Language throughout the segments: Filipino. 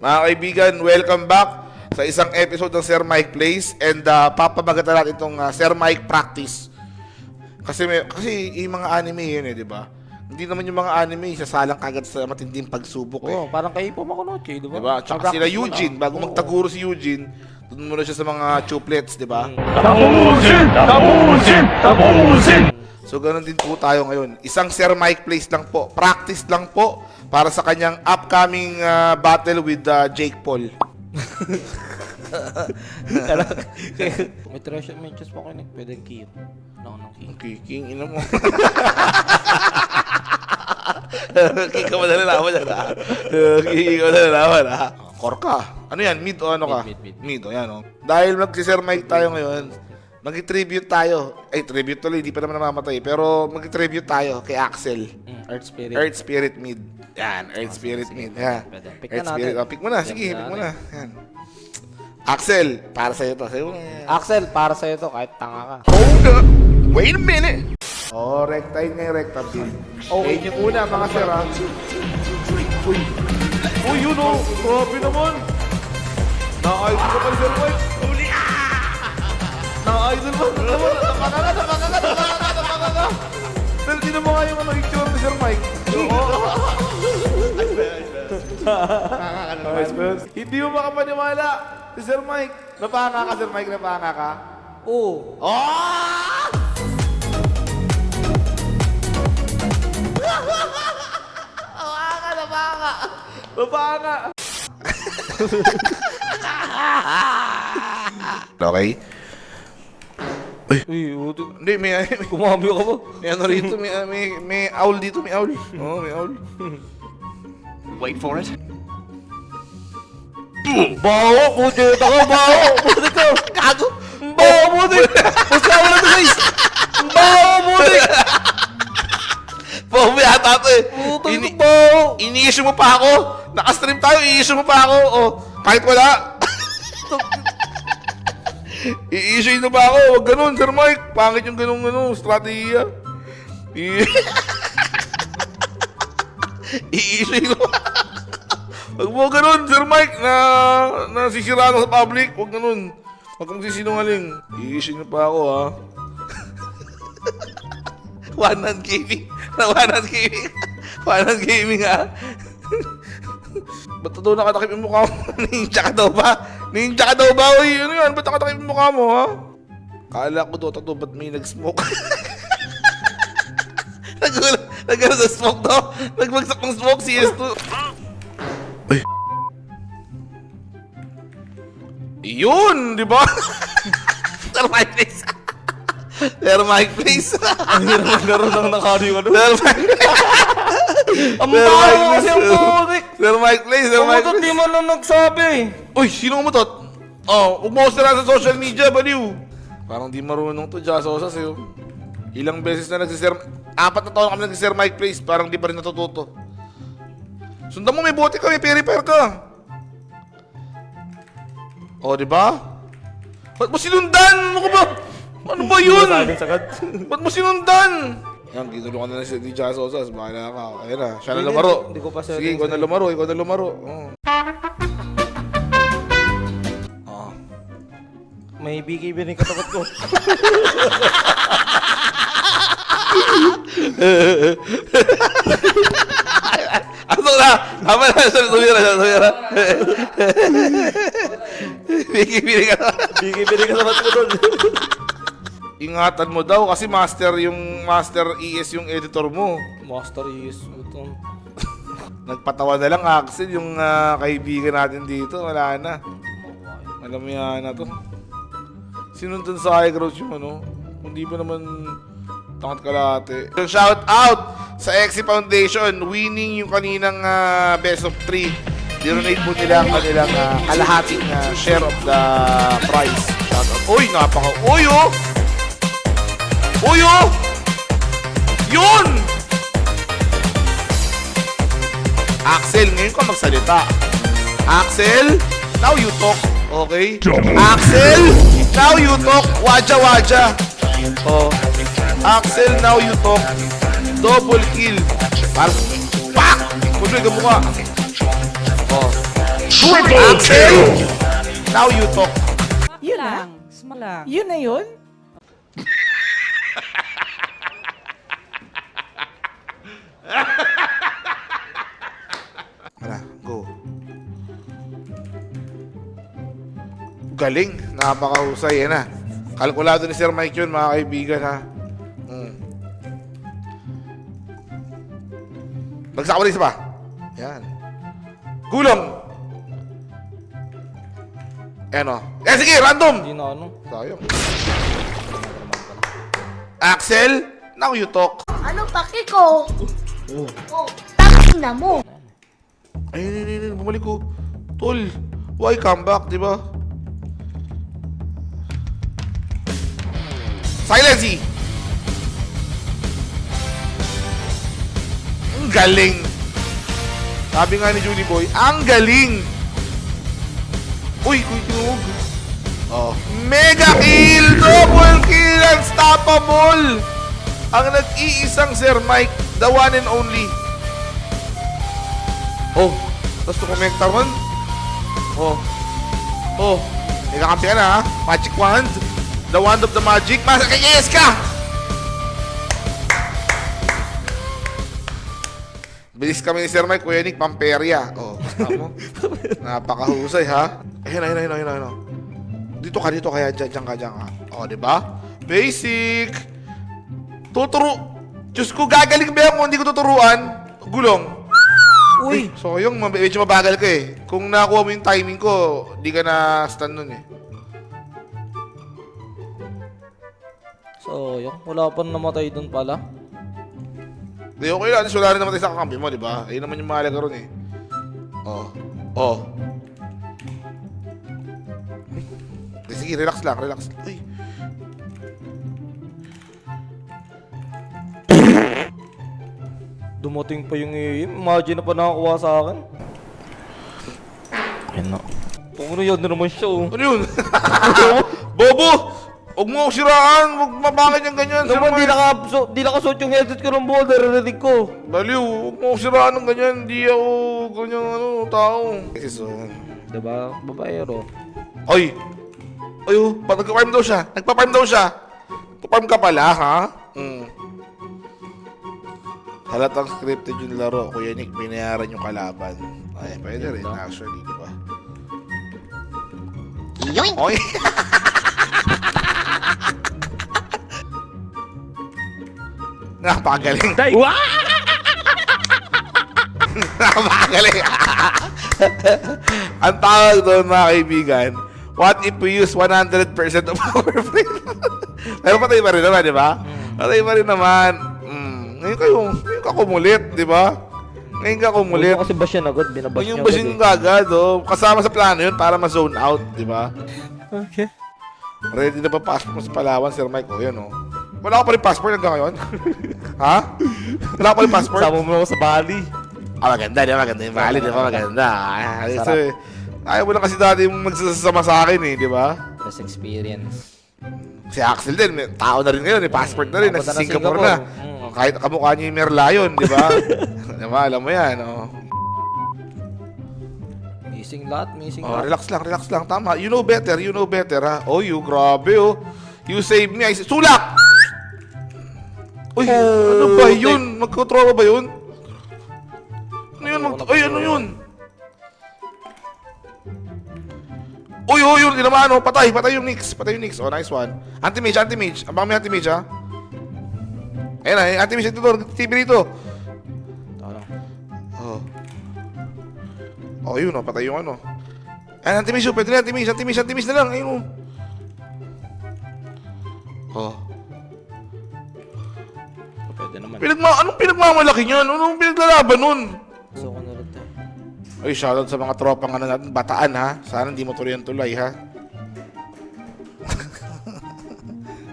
Mga kaibigan, welcome back sa isang episode ng Sir Mike Plays and uh, papamagatan natin itong uh, Sir Mike Practice. Kasi may, kasi yung mga anime yun eh, di ba? Hindi naman yung mga anime sasalang kagad sa matinding pagsubok eh. Oo, parang kayo po makunoche, di ba? Di ba? Tsaka Mag-practice sila muna. Eugene, bago Oo. magtaguro si Eugene, doon muna siya sa mga chuplets, di ba? Tapusin! Tapusin! Tapusin! So ganun din po tayo ngayon. Isang Sir Mike Plays lang po. Practice lang po para sa kanyang upcoming uh, battle with uh, Jake Paul. may treasure, may chest pa ko na pwedeng kill. No, no, kill. Okay, king ina mo. King ka madali laban yan ha. King ka madali laban ha. Korka. Ano yan? Mid o ano ka? Mid, mid, Mid o yan o. Dahil magsi-Sir Mike tayo ngayon, mag-tribute tayo. Ay, tribute tuloy, hindi pa naman namamatay. Pero mag-tribute tayo kay Axel. Mm, Earth Spirit. Earth Spirit Mid. Yan, Earth Spirit Mid. Yan. Pwede. Pick Earth na Spirit. natin. Oh, pick mo na. Sige, pick mo na. Yan. Axel, para sa'yo to. Sa'yo. Axel, para sa'yo to, kahit tanga ka. Hold up. Wait a minute. Oh, recta yun ngayon, recta build. Okay. yung una, mga sir, ha? Uy. Uy, yun, oh. Grabe naman. Na-idol ka pa, Sir Mike. Uli, Na-idol mo. Naman, napaka ka, napaka ka, napaka ka, napaka ka. Pero di naman nga yung ano, itsura ni Sir Mike. Oo. Nice, man. Hindi mo makapaniwala. Si Sir Mike. Napanga ka, Sir Mike, napanga ka. Oo. Oh! Napaka, napaka. Napaka. okay. Uy, uto. Hindi, may, may, Kumami ka ba? may ano rito, may, may, may owl dito, may owl. Oo, oh, may owl. Wait for it. Bawo, puti ka ka, bawo, puti ka. Gago! Bawo, puti. Puska mo na to, guys. Bawo, puti. Bawo mo yata ito eh. Puto Ini- ito, bawo. Ini-issue mo pa ako. Naka-stream tayo, i-issue mo pa ako. Oh, kahit wala. I-issue mo pa ako. Huwag ganun, Sir Mike. Pangit yung ganun, ano, strategiya. I- I-issue mo. Huwag mo ganun, Sir Mike, na nasisiraan ako sa public. Huwag ganun. Huwag kang sisinungaling. I-issue mo pa ako, ha. One hand gaming. Na one hand gaming. One hand gaming, ha. Ba't daw nakatakip yung mukha mo? Ninja ka daw ba? Ninja ka daw ba? Uy, ano yan? Ba't nakatakip yung mukha mo, ha? Kala ko Dota to, ba't may nag-smoke? Nagulat, nagano sa smoke to? Nagbagsak ng smoke, CS2. Ay. Yun, di ba? Sir Mike, please. Sir Mike, please. Ang hirap maglaro ng nakari ka doon. Sir Mike, Ang Sir bawo Mike, kasi ang please. puti. Sir Mike, please. Sir Mike, Umutot, di please. mo na nagsabi. Uy, sino umutot? Oh, umutos na lang sa social media, baliw. Parang di marunong to, Jasosa sa'yo. Ilang beses na nagsisir... Apat na taon kami nagsisir Mike Place, parang di pa rin natututo. Sundan mo, may bote ka, may peri-per ka. Oh, di ba? Ba't mo sinundan? Ano ka ba? Ano ba yun? Ba't mo sinundan? Yan, ginulungan na si ni Jasosa. Bahala ka. Ayun na, siya na Hindi, lumaro. hindi ko pa siya- Sige, ikaw na lumaro, ikaw na lumaro. Oh. Oh. May BKB rin katapat ko. Ano na? Tama na, sabi tumira, sabi tumira. Bigibili ka na. BKB rin katapat ko doon. Ingatan mo daw kasi master yung master ES yung editor mo. Master is ito. Nagpatawa na lang Axel yung ah, kaibigan natin dito. Wala na. Alam mo yan na to. Sinundan sa high growth yung ano. Hindi pa naman tangat kalate. Shout out sa Exi Foundation. Winning yung kaninang ah, best of 3. Dinonate po nila ang kanilang ah, kalahating ah, share of the prize. Shout out. Uy, napaka... Uy, oh! Uy, oh! Yun! Axel, ngayon ka magsalita. Axel, now you talk. Okay? Axel, now you talk. Waja, waja. Oh. Axel, now you talk. Double kill. Par Pak! Punoy ka mukha. Oh. Axel! Now you talk. Yun lang. Yun na yun? Wala, go. Galing. Napakahusay. Yan na. Kalkulado ni Sir Mike yun, mga kaibigan, ha? Mm. Bagsak mo rin isa pa. Yan. Gulong! Ayan o. Eh, sige, random! Hindi na ano. Sayang. Axel, now you talk. Ano paki ko? Oh. Tangin na mo. Ayun, ayun, ayun, bumalik ko. Tol, why come back, di ba? Silency! Ang galing! Sabi nga ni Julie Boy, ang galing! Uy, uy, tinuog. Oh. Mega kill! Double kill! Unstoppable! Ang nag-iisang Sir Mike, the one and only. Oh, tapos tukumekta ron. Oh. Oh. May kakampi ka na ha. Magic wand. The wand of the magic. Mas yes ka! Bilis kami ni Sir Mike, Kuya Nick, Pamperia. Oh, mo. Napakahusay ha. Ayun, ayun, ayun, ayun, ayun. Dito ka, dito kaya, dyan, dyan ka, dyan ka. Oh, di ba? Basic. Tuturo. Diyos ko, gagaling ba yan kung hindi ko tuturuan? Gulong. Uy! So, yung medyo mabagal ka eh. Kung nakuha mo yung timing ko, di ka na stun nun eh. So, yung wala pa namatay dun pala. Di, okay lang. Wala rin naman tayo sa kakampi mo, di ba? Ayun naman yung mahalaga ron eh. Oh. Oh. Di, sige, relax lang, relax. Uy. Dumating pa yung iim. Imagine na pa nakakuha sa akin. Ayun na. Puro yun na naman siya oh. Ano yun? Bobo! Huwag mo ako siraan! Huwag mapangit yung ganyan. Sir Naman di Mike. naka so, di nakasuot yung headset ko ng ball, narinig ko. Baliw, huwag mo ako siraan ng ganyan. Hindi ako ganyan ano, tao. Kasi so... Diba? Babaero. Oy! Oy, oh, pa nagpa-farm daw siya. Nagpa-farm daw siya. Nagpa-farm ka pala, ha? Halatang scripted yung laro. Kuya Nick, binayaran yung kalaban. Ay, pwede rin, actually, di ba? Oy! Napakagaling. Napakagaling. Ang tawag doon mga kaibigan, what if we use 100% of our brain? Pero patay pa rin naman, di ba? Patay pa rin naman. Ngayon kayo, ngayon ka kumulit, di ba? Ngayon ka kumulit. Huwag mo kasi bash yan agad, binabash Ngayon niya ba agad yung gagad, oh. Kasama sa plano yun para ma-zone out, di ba? eh. Okay. Ready na ba passport mo sa Palawan, Sir Mike? O, yun, oh. Wala ka pa rin passport hanggang ngayon? ha? Wala ka pa rin passport? Sama mo ako sa Bali. Ah, maganda, di ba? Maganda yung valid, di ba? Maganda. Ah, Sarap. so, ayaw mo lang kasi dati yung magsasama sa akin eh, di ba? Best experience. Si Axel din, may tao na rin ngayon, may passport na rin, Papunta nasa na Singapore na. Mm. Oh, Kahit kamukha niya yung Merlion, di ba? di ba? Alam mo yan, oh. Missing lahat, missing Oh, lahat. relax lang, relax lang. Tama. You know better, you know better, ha? Oh, you, grabe, oh. You saved me. I sa- Sulak! Uy, ano ba yun? Magkotropa ba yun? Ano yun? Mag Uy, ano yun? Uy, uy, yun, tinamaan, oh. Patay, patay yung Nix. Patay yung Nix. Oh, nice one. Anti-mage, anti-mage. Abang may anti-mage, ha? Ayun na, eh, anti-mage ito, TV rito. Tama lang. Oh. Oh, yun, oh, patay yung ano. Ay, anti-mage, oh, pwede na, anti-mage, anti-mage, anti-mage na lang, ayun, oh. Oh. Pwede naman. Pinagma, anong pinagmamalaki niyan? Anong pinaglalaban nun? So, ko na rin tayo. Ay, shoutout sa mga tropang ano natin, bataan ha. Sana hindi mo tuloy ang tulay ha.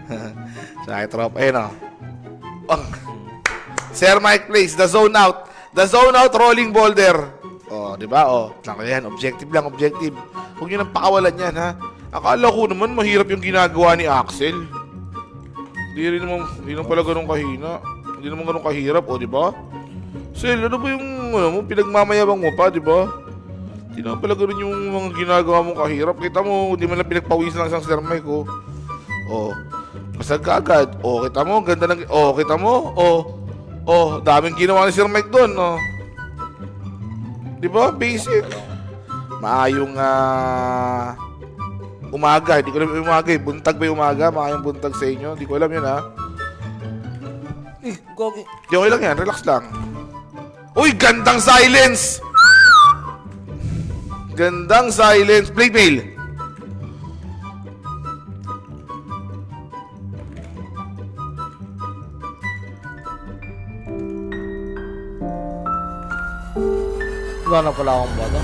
sa aking tropa, ayun oh. Oh. Sir Mike Place, the zone out. The zone out rolling boulder. Oh, di ba? Oh, lang yan. Objective lang, objective. Huwag niyo nang pakawalan yan, ha? Akala ko naman mahirap yung ginagawa ni Axel. Hindi rin naman, hindi naman pala ganun kahina. Hindi naman ganun kahirap, oh, di ba? Sel, ano ba yung, ano mo, pinagmamayabang mo pa, di ba? Hindi naman pala ganun yung mga ginagawa mong kahirap. Kita mo, hindi man lang pinagpawisan ng isang Sir Mike, oh. Oh. Basag ka agad. Oh, kita mo, ganda ng... Oh, kita mo? Oh. Oh, daming ginawa ni Sir Mike doon, oh. Di ba? Basic. Maayong, ah... umaga. Hindi ko alam yung umaga, eh. Buntag ba yung umaga? Maayong buntag sa inyo. Hindi ko alam yun, ha. Eh, gogi. Di okay lang yan, relax lang. Uy, gandang silence! Gandang silence. Play mail. Wala na pala akong bata.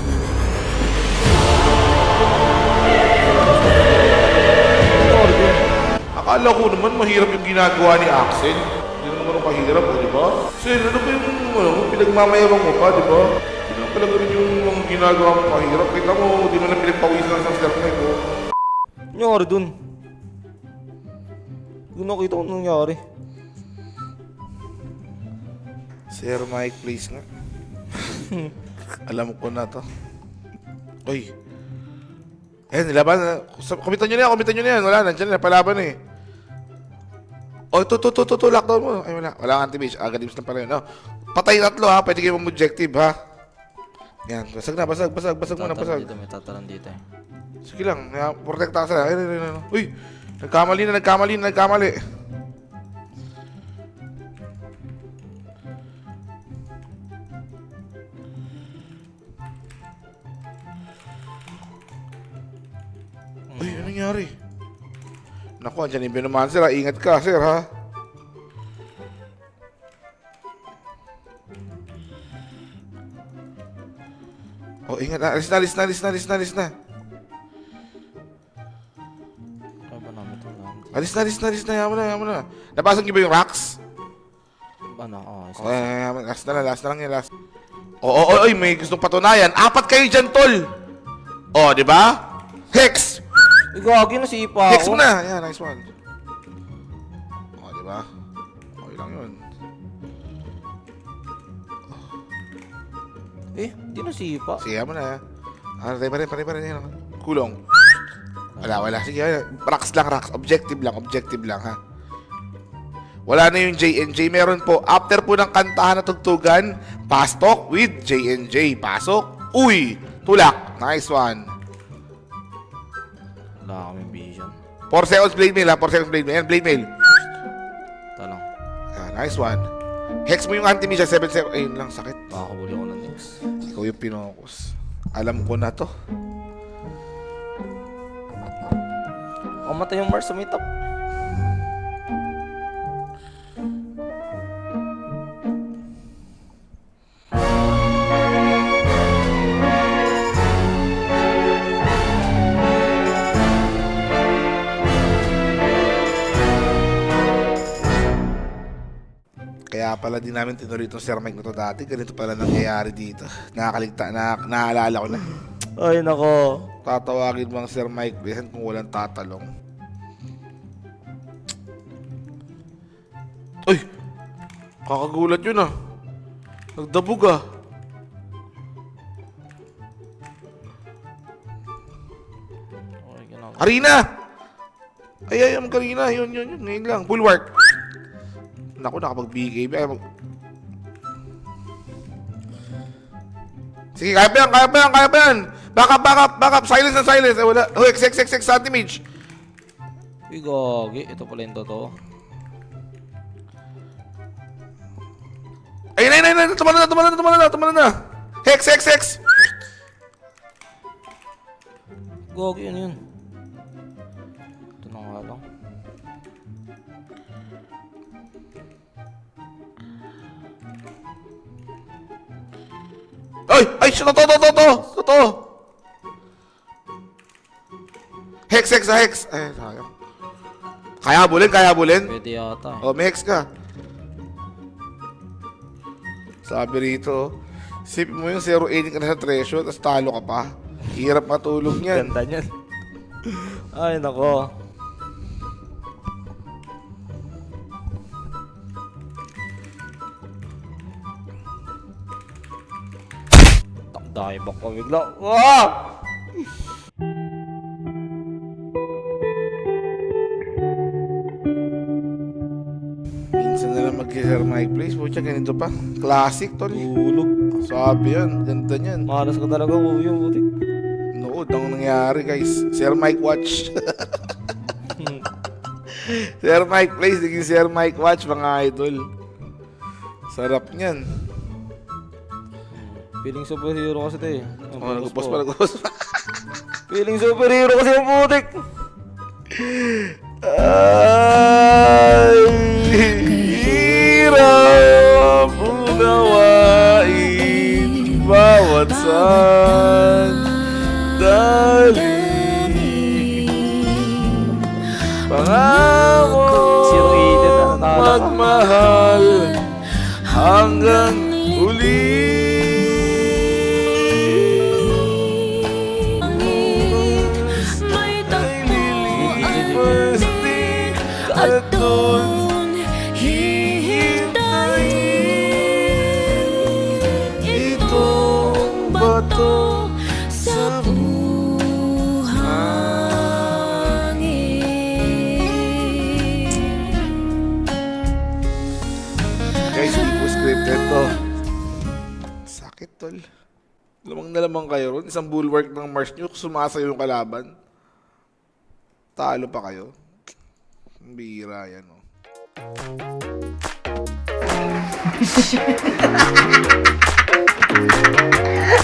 Akala ko naman mahirap yung ginagawa ni Axel. Hindi naman ako mahirap, eh, di ba? Sir, ano ba yung ano, pinagmamayabang mo pa, di ba? Hindi naman pala ganun yung mga ginagawa mo mahirap. Kita mo, di mo na pinagpawisan ng isang sir ko. Nangyari dun. Ko nakita kung nangyari. Sir Mike, please nga. Alam ko na to. Uy. Eh, nilaban na. Kumitan nyo na yan, kumitan nyo na yan. Wala, nandiyan na, palaban eh. Oh, ito, ito, ito, ito, lockdown mo. Ay, wala. Wala kang anti-base. Agadims na pala yun. Oh. Patay tatlo ha, pwede kayo mag-objective ha. Yan, basag na, basag, basag, basag muna, basag. dito, may tatalan dito eh. Sige lang, protect ka sila. Ay, ay, ay, ay. Uy, nagkamali na, nagkamali na, nagkamali. Nangyari? Naku, andyan yung binumahan sir, ha? Ingat ka, sir, ha? Oh, ingat, ha? Alis na, alis na, alis na, alis na, alis na. Alis na, alis na, alis na. Yaman na, yaman na. Nabasag niyo ba yung rocks? Ano, oh, isa. Yaman. Last na lang, last na lang yan, last. Oo, oh, oh, oh, may gustong patunayan. Apat kayo dyan, tol. Oh, di ba? Hex! Eh, gagi na sipa Hex ako. mo na. Yan, nice one. Oh, di ba? Okay lang yun. Eh, di na sipa. Sige, yaman na. Ah, tayo pa rin, pa rin, pa rin. Yan. Kulong. Wala, wala. Sige, yan. rocks lang, rocks. Objective lang, objective lang, ha? Wala na yung J&J. Meron po, after po ng kantahan na tugtugan, pastok with J&J. Pasok. Uy! Tulak. Nice one. 4 seconds blade mail ha. 4 seconds blade mail. Yan, blade mail. Tanong. Ah, nice one. Hex mo yung anti-missile. 7 seconds. Ayun lang, sakit. Makakabuli ako ng next. Ikaw yung pinokus. Alam ko na to. Kamatay yung Mars sa Kaya pala din namin tinuloy itong Sir Mike na to dati. Ganito pala nangyayari dito. Nakakaligta, na, naalala ko na. Ay, nako. Tatawagin mo ang Sir Mike Behan kung walang tatalong. Uy! Kakagulat yun ah. Nagdabog ah. Karina! Ay, ay, ang Karina. Yun, yun, yun. Ngayon lang. Bulwark. Naku, nakapag-BKB. Ay, mag... Sige, kaya pa yan, kaya pa yan, kaya pa yan. Back up, back up, back up. Silence na silence. Ay, wala. Oh, X, X, X, X, anti-mage. Uy, gagi. Ito pala yung totoo. Ay, ay, ay, ay, tumala na, tumala na, tumala na, tumala na. Hex, hex, hex. Gagi, ano yun? Ito na nga lang. Ay, ay, shit, totoo, totoo, totoo, totoo. Hex, hex, ah, hex. Ay, sayang. Kaya habulin, kaya habulin. Pwede yata eh. Oh, may hex ka. Sabi rito, sip mo yung 0-8 ka na sa treasure, tapos talo ka pa. Hirap matulog niyan. Ganda niyan. Ay, nako. Back pa bigla. Ah! Minsan na lang mag-share my place. Pucha, ganito pa. Classic, tol. Tulog. Sabi yan. Ganda niyan. Malas ka talaga ko yung butik. Nood ang nangyari, guys. Sir Mike Watch. Sir Mike Place, naging Sir Mike Watch, mga idol. Sarap niyan. Feeling superhero kasi ito eh. Ang Oh, po. pa, nagpos pa. Feeling superhero kasi yung butik. Ay, bato sa buhangin. Guys, di po scripted to. Sakit, tol. Lamang na lamang kayo ron. Isang bulwark ng Mars nyo, sumasayo yung kalaban. Talo pa kayo. Ang bihira yan, oh.